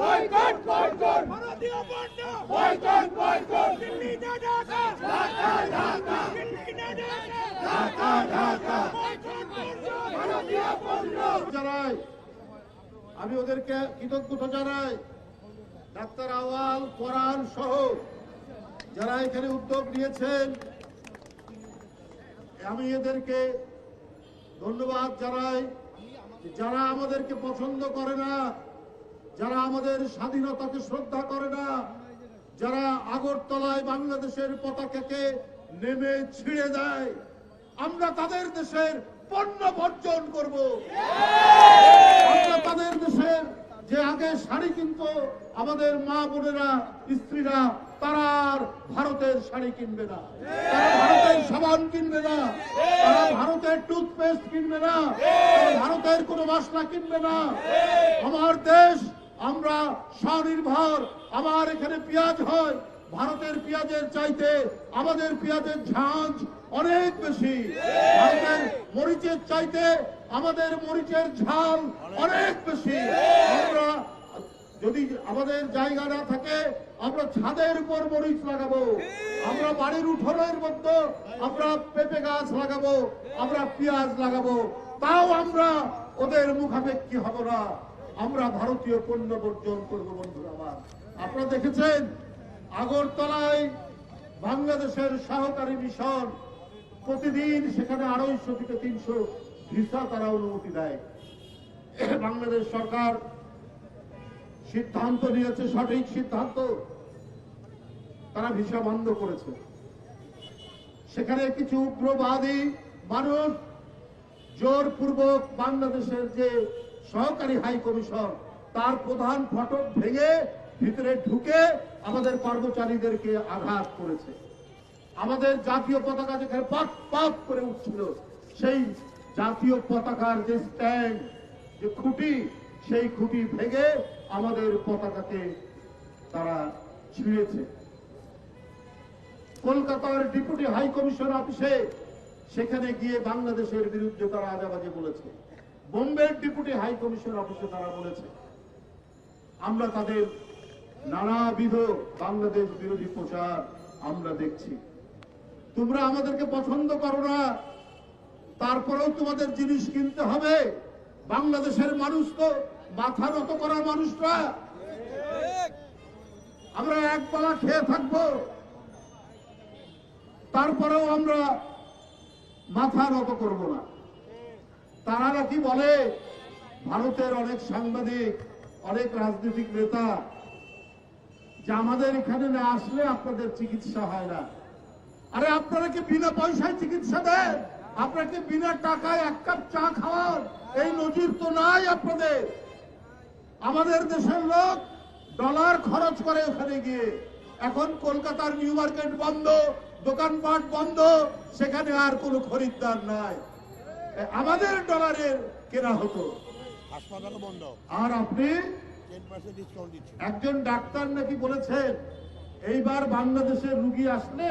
Boycott boycott. ভারতীয় পণ্য boycott boycott. Delhi না ঢাকা ঢাকা। ঢাকা দিল্লি না Dhaka Dhaka. Dhaka boycott boycott. ভারতীয় পণ্য জানাই আমি ওদেরকে কৃতজ্ঞতা জানাই। ডাক্তার আওয়াল কোরআন সহ যারা এখানে উদ্যোগ নিয়েছেন আমি এদেরকে ধন্যবাদ জানাই যারা আমাদেরকে পছন্দ করে না যারা আমাদের স্বাধীনতাকে শ্রদ্ধা করে না, যারা আগরতলায় বাংলাদেশের পতাকাকে নেমে ছিঁড়ে দেয় আমরা তাদের দেশের পণ্য বর্জন করব। তাদের দেশের যে আগে শাড়ি কিনতো, আমাদের মা বোনেরা, স্ত্রীরা, তারা আর ভারতের শাড়ি কিনবে না। তারা ভারতের সাবান কিনবে না। তারা ভারতের টুথপেস্ট কিনবে না। তারা ভারতের কোনো মশলা কিনবে না। আমার দেশ আমরা স্বনির্ভর, আমার এখানে পেঁয়াজ হয়, ভারতের পেঁয়াজের চাইতে আমাদের পেঁয়াজের ঝাঁঝ অনেক বেশি। ভারতের মরিচের চাইতে আমাদের মরিচের ঝাল অনেক বেশি। আমরা যদি আমাদের জায়গা না থাকে, আমরা ছাদের উপর মরিচ লাগাবো। আমরা বাড়ির উঠোনের মধ্যে আমরা পেঁপে গাছ লাগাবো, আমরা পেঁয়াজ লাগাবো। তাও আমরা ওদের মুখাপেক্ষি হব না। আমরা ভারতীয় পণ্য বর্জন করব, বন্ধুরা আমার। আপনারা দেখেছেন, আগরতলায় বাংলাদেশের সহকারী মিশন প্রতিদিন সেখানে আড়াইশো থেকে তিনশো ভিসা তারা অনুমতি দেয়। বাংলাদেশ সরকার সিদ্ধান্ত নিয়েছে, সঠিক সিদ্ধান্ত। তারা ভিসা বন্ধ করেছে। সেখানে কিছু উগ্রবাদী মানুষ জোরপূর্বক বাংলাদেশের যে সহকারী হাই কমিশন, তার প্রধান ফটক ভেঙে ভিতরে ঢুকে আমাদের কর্মচারীদেরকে আঘাত করেছে। আমাদের জাতীয় পতাকা যেখানে পাক পাক করে উঠছিল, সেই জাতীয় পতাকার যে স্ট্যান্ড যে খুঁটি, সেই খুঁটি ভেঙে আমাদের পতাকাকে তারা ছিঁড়েছে। কলকাতার ডেপুটি হাই কমিশন অফিসে সেখানে গিয়ে বাংলাদেশের বিরুদ্ধে তারা আজাবাজে বলেছে। বোম্বের ডেপুটি হাই কমিশন অফিসে তারা বলেছে, আমরা তাদের নানাবিধ বাংলাদেশ বিরোধী প্রচার আমরা দেখছি। তোমরা আমাদেরকে পছন্দ করো না, তারপরেও তোমাদের জিনিস কিনতে হবে। বাংলাদেশের মানুষ তো মাথা নত করার মানুষরা। আমরা এক বেলা খেয়ে থাকব। তারপরেও আমরা মাথা নত করব না। তারা নাকি বলে, ভারতের অনেক সাংবাদিক, অনেক রাজনৈতিক নেতা, যে আমাদের এখানে না আসলে আপনাদের চিকিৎসা হয় না। আরে আপনারা কি বিনা পয়সায় চিকিৎসা দেন? আপনাকে বিনা টাকায় এক কাপ চা খাওয়ার এই নজির তো নাই আপনাদের। আমাদের দেশের লোক ডলার খরচ করে ওখানে গিয়ে। এখন কলকাতার নিউ মার্কেট বন্ধ, দোকানপাট বন্ধ, সেখানে আর কোনো খরিদ্দার নাই। আমাদের ডলারের কেনা হতো। হাসপাতালও বন্ধ। আর আপনি একজন ডাক্তার নাকি বলেছেন এইবার বাংলাদেশের রুগী আসলে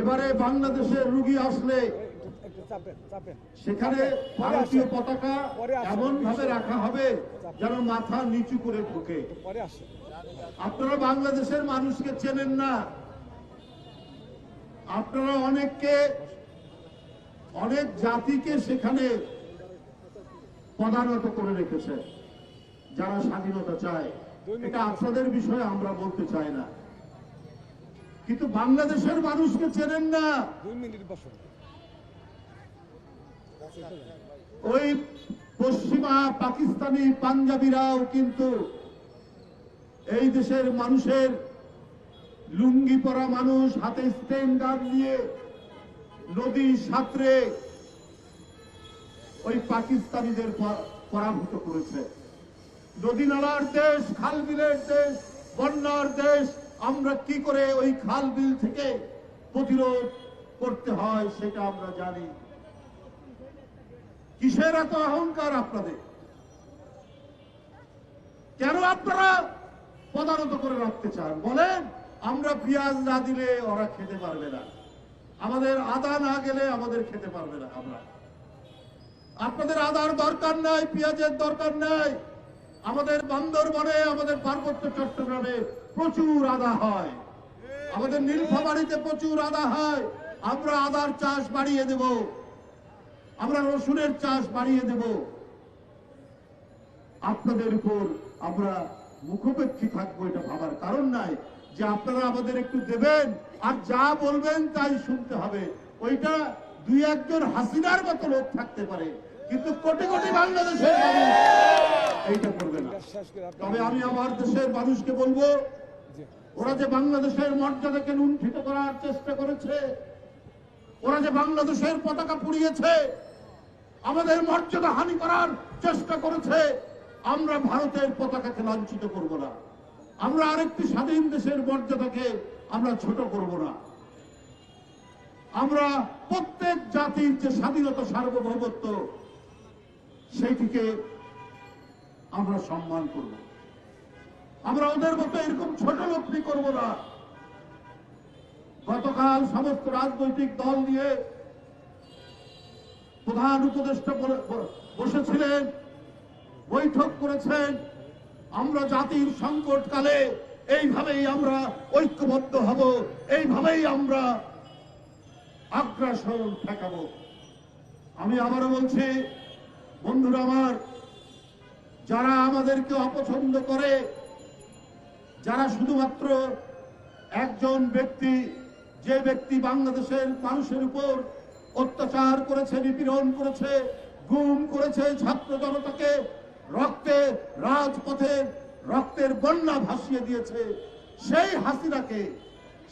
এবারে বাংলাদেশের রুগী আসলে সেখানে ভারতীয় পতাকা এমন ভাবে রাখা হবে যেন মাথা নিচু করে ঢুকে। আপনারা বাংলাদেশের মানুষকে চেনেন না। আপনারা অনেককে অনেক জাতিকে সেখানে পদানত করে রেখেছে যারা স্বাধীনতা চায়। এটা আপনাদের বিষয়ে আমরা বলতে চাই না। কিন্তু বাংলাদেশের মানুষকে চেনেন না। ওই পশ্চিমা পাকিস্তানি পাঞ্জাবিরাও কিন্তু এই দেশের মানুষের লুঙ্গি পরা মানুষ হাতে স্টেন গান নিয়ে নদী সাঁতরে ওই পাকিস্তানিদের পরাভূত করেছে। নদী নালার দেশ খাল বিলের দেশ, বন্যার দেশ, আমরা কি করে ওই খাল বিল থেকে প্রতিরোধ করতে হয় সেটা আমরা জানি। কিসের এত অহংকার আপনাদের? কেন আপনারা পদানত করে রাখতে চান? বলেন, আমরা পেঁয়াজ না দিলে ওরা খেতে পারবে না। আমাদের আদা না গেলে আমাদের খেতে পারবে না আমরা। আপনাদের আদার দরকার নাই, পেঁয়াজের দরকার নাই। আমাদের বান্দরবনে আমাদের পার্বত্য চট্টগ্রামে প্রচুর আদা হয়। আমাদের নীলফামারীতে প্রচুর আদা হয়। আমরা আদার চাষ বাড়িয়ে দেব। আমরা রসুনের চাষ বাড়িয়ে দেব। আপনাদের উপর আমরা মুখোপেক্ষী থাকব, এটা ভাবার কারণ নাই। যে আপনারা আমাদের একটু দেবেন, আর যা বলবেন তাই শুনতে হবে। ওইটা দুই একজন হাসিনার মতো লোক থাকতে পারে, কিন্তু কোটি কোটি বাংলাদেশের এইটা করবে না। তবে আমি আমার দেশের মানুষকে বলব, ওরা যে বাংলাদেশের মর্যাদাকে লুণ্ঠিত করার চেষ্টা করেছে, ওরা যে বাংলাদেশের পতাকা পুড়িয়েছে, আমাদের মর্যাদা হানি করার চেষ্টা করেছে, আমরা ভারতের পতাকাকে লাঞ্ছিত করব না। আমরা আরেকটি স্বাধীন দেশের মর্যাদাকে আমরা ছোট করব না। আমরা প্রত্যেক জাতির যে স্বাধীনতা, সার্বভৌমত্ব, সেইটিকে আমরা সম্মান করব। আমরা ওদের মতো এরকম ছোট লোকটি করব না। গতকাল সমস্ত রাজনৈতিক দল নিয়ে প্রধান উপদেষ্টা বসেছিলেন, বৈঠক করেছেন। আমরা জাতির সংকটকালে এইভাবেই আমরা ঐক্যবদ্ধ হব, এইভাবেই আমরা আগ্রাসন ঠেকাবো। আমি আবারও বলছি, বন্ধুরা আমার, যারা আমাদেরকে অপছন্দ করে, যারা শুধুমাত্র একজন ব্যক্তি, যে ব্যক্তি বাংলাদেশের মানুষের উপর অত্যাচার করেছে, নিপীড়ন করেছে, গুম করেছে ছাত্র জনতাকে রক্তে, রাজপথে রক্তের বন্যা ভাসিয়ে দিয়েছে। সেই হাসিনাকে,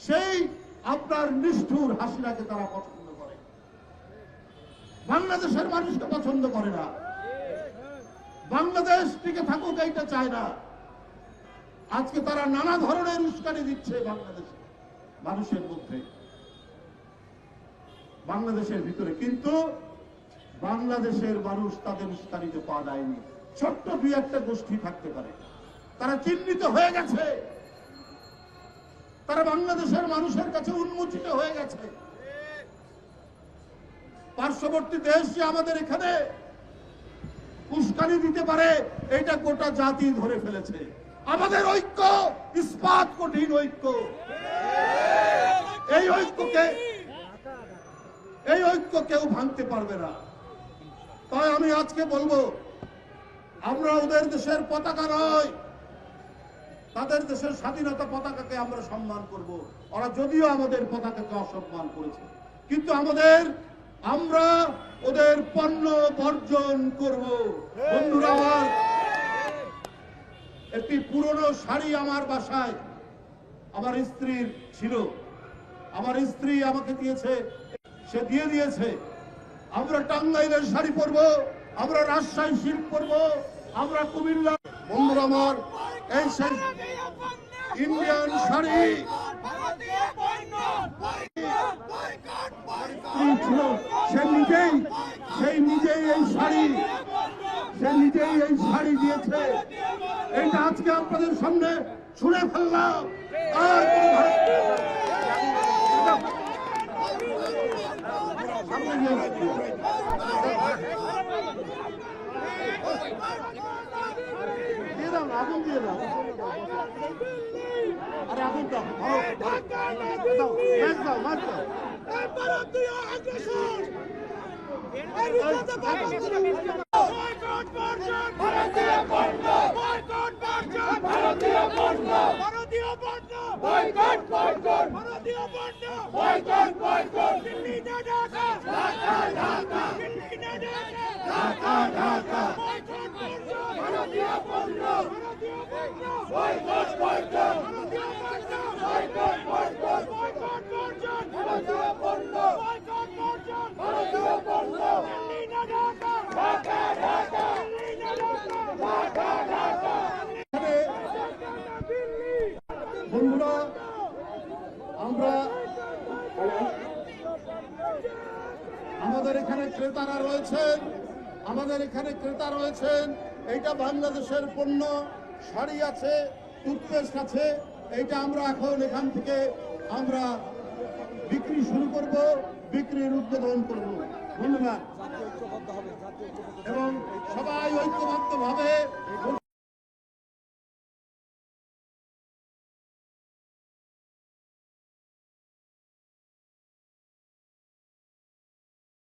সেই আপনার নিষ্ঠুর হাসিনাকে তারা পছন্দ করে। বাংলাদেশের মানুষকে পছন্দ করে না। বাংলাদেশ টিকে থাকুক এইটা চায় না। আজকে তারা নানা ধরনের উস্কানি দিচ্ছে বাংলাদেশে, মানুষের মধ্যে। বাংলাদেশের ভিতরে কিন্তু বাংলাদেশের মানুষ তাদের উস্কানিতে পাওয়া যায়নি ছোট্ট দুই একটা গোষ্ঠী থাকতে পারে। তারা চিহ্নিত হয়ে গেছে। তারা বাংলাদেশের মানুষের কাছে উন্মোচিত হয়ে গেছে। পার্শ্ববর্তী দেশ যে আমাদের এখানে উস্কানি দিতে পারে, এটা গোটা জাতি ধরে ফেলেছে। আমাদের ঐক্য, ইস্পাত কঠিন ঐক্য। এই ঐক্যকে, এই ঐক্য কেউ ভাঙতে পারবে না। তাই আমি আজকে বলব আমরা ওদের দেশের পতাকা নয়। তাদের দেশের স্বাধীনতা পতাকাকে আমরা সম্মান করব। ওরা যদিও আমাদের পতাকাকে অসম্মান করেছে। কিন্তু আমাদের, আমরা ওদের পণ্য বর্জন করব। বন্ধুরা একটি পুরনো শাড়ি আমার বাসায় আমার স্ত্রীর ছিল। আমার স্ত্রী আমাকে দিয়েছে, সে দিয়ে দিয়েছে। আমরা টাঙ্গাইলের শাড়ি পরবো। আমরা রাজশাহী শিল্প পরবো আমরা কুমিল্লা বন্ধুরা আমার, এই ইন্ডিয়ান শাড়ি। ছিল নিজেই সেই নিজেই এই শাড়ি। নিজেই এই শাড়ি দিয়েছে। আজকে আপনাদের সামনে ছুঁড়ে ফেললাম আর কোনো ভারত- সামনে নিয়ে আসছি। দিয়ে দাও না, আগুন দিয়ে দাও আরে আগুন দাও। দাও ম্যাচ দাও ম্যাচ দাও ভারতীয় আগ্রাসন বয়কট ভারতীয় পণ্য বয়কট ভারতীয় পণ্য ভারতীয় পণ্য বয়কট বয়কট ভারতীয় পণ্য বয়কট বয়কট দিল্লি না ঢাকা ঢাকা ঢাকা দিল্লি না ঢাকা ঢাকা ঢাকা বয়কট বর্জন ভারতীয় পণ্য ভারতীয় পণ্য বয়কট বয়কট ভারতীয় পণ্য বয়কট বয়কট বয়কট বর্জন ভারতীয় পণ্য বয়কট বর্জন ভারতীয় পণ্য দিল্লি না ঢাকা ঢাকা ঢাকা দিল্লি না ঢাকা ঢাকা ঢাকা এখানে দিল্লি বন্ধুরা, আমরা আমাদের এখানে ক্রেতারা রয়েছেন, আমাদের এখানে ক্রেতা রয়েছেন। এইটা বাংলাদেশের পণ্য, শাড়ি আছে, টুথপেস্ট আছে, এইটা আমরা এখন এখান থেকে আমরা বিক্রি শুরু করব, বিক্রির উদ্বোধন করব। ধন্যবাদ। এবং সবাই ঐক্যবদ্ধভাবে